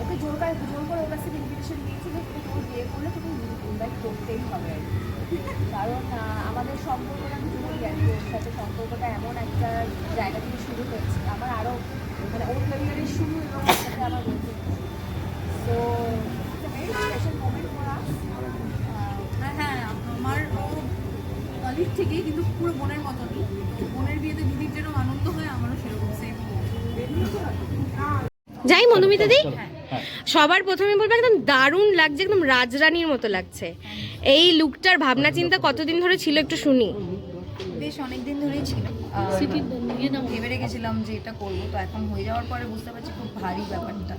ওকে জোর করে জোর করে ওর কাছ ইনভিটেশন তোর বিয়ে করলে তুমি ইনভাইট করতেই হবে আর। কারণ আমাদের সম্পর্কটা আর কি ওর সাথে সম্পর্কটা এমন একটা জায়গা থেকে শুরু হয়েছে আমার আরও মানে ওর ক্যারিয়ারের শুরু এবং আমার কলিগ থেকেই কিন্তু পুরো বোনের মতনই বোনের বিয়েতে দিদির যেরকম আনন্দ হয় আমারও সেরকম সেম যাই মধুমিতা দি? সবার প্রথমে বলব একদম দারুণ লাগছে একদম রাজরানীর মতো লাগছে। এই লুকটার ভাবনা চিন্তা কতদিন ধরে ছিল একটু শুনি। বেশ অনেক দিন ধরেই ছিল। ভেবে রেখেছিলাম যে এটা করব তো এখন হয়ে যাওয়ার পরে বুঝতে পারছি খুব ভারী ব্যাপারটা।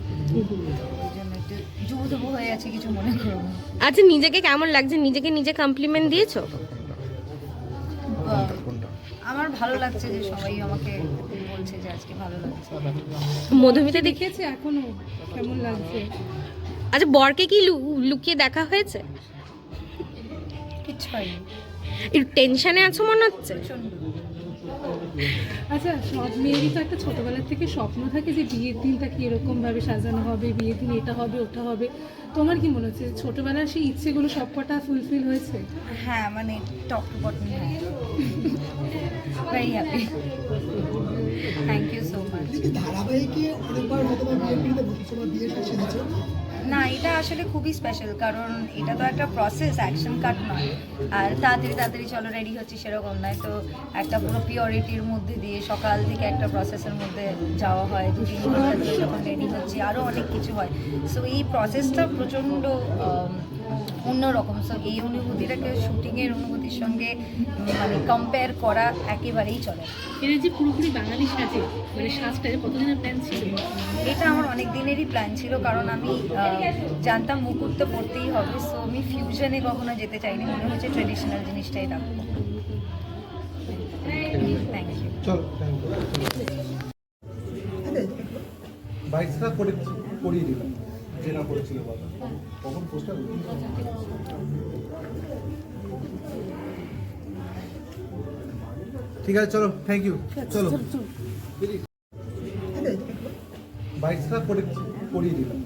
ওই জন্য একটু যুবু যুবু হয়ে আছে কিছু মনে করব আচ্ছা নিজেকে কেমন লাগছে? নিজেকে নিজে কমপ্লিমেন্ট দিয়েছ? আমার ভালো লাগছে যে সবাই আমাকে বলছে যে আজকে ভালো লাগছে। মধুমিতা দেখিয়েছে দেখেছে এখনও কেমন লাগছে? আচ্ছা বরকে কি লু- লুকিয়ে দেখা হয়েছে? কিছু হয়নি। একটু টেনশনে আছো মনে হচ্ছে? আচ্ছা সব মেয়েরই তো একটা ছোটবেলার থেকে স্বপ্ন থাকে যে বিয়ের দিনটা কি এরকম ভাবে সাজানো হবে বিয়ের দিন এটা হবে ওটা হবে। তোমার কি মনে হচ্ছে ছোটবেলার সেই ইচ্ছেগুলো সব কটা ফুলফিল হয়েছে? হ্যাঁ মানে টপ টু বটম হ্যাঁ। Very happy thank you so much ধারাবাহিকে অনেকবার হয়তো বিয়ে বিয়ে সেজেছে না এটা আসলে খুবই স্পেশাল কারণ এটা তো একটা প্রসেস অ্যাকশন কাট নয়। আর তাড়াতাড়ি তাড়াতাড়ি চলো রেডি হচ্ছি সেরকম নয়। তো একটা পুরো পিওরিটির মধ্যে দিয়ে সকাল থেকে একটা প্রসেসের মধ্যে যাওয়া হয় দু তিন ঘণ্টা ধরে যখন রেডি হচ্ছে আরও অনেক কিছু হয়। সো এই প্রসেসটা প্রচণ্ড অন্যরকম। সো এই অনুভূতিটাকে শুটিংয়ের অনুভূতির সঙ্গে মানে কম্পেয়ার করা একেবারেই চলে এটা যে পুরোপুরি বাঙালি সাজে মানে সাজটা কতদিনের প্ল্যান ছিল? এটা আমার অনেক দিনেরই প্ল্যান ছিল কারণ আমি জানতাম মুকুট তো পড়তেই হবে সো আমি ফিউশনে কখনো যেতে চাইনি। মনে হচ্ছে ট্রেডিশনাল জিনিসটাই রাখব না ঠিক আছে, চলো থ্যাংক ইউ চলো। করে করিয়ে দিলাম।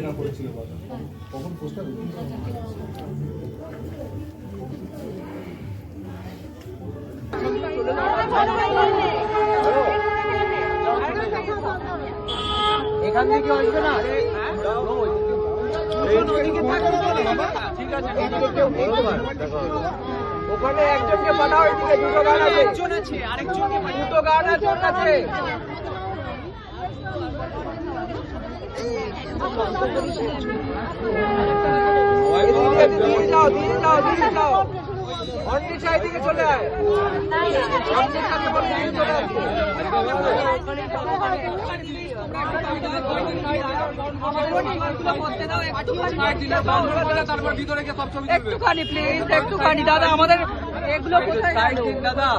না করেছিল কখন পোস্টার এখান থেকে আসবে না? ঠিক আছে। এদিকে কেউ ওখানে একজনকে পাঠাও এদিকে দুটো গান আছে। আছে দুটো গান আছে ওর কাছে। দিয়ে যাও দিয়ে যাও একটুখানি প্লিজ একটুখানি। দাদা আমাদের এগুলো দাদা।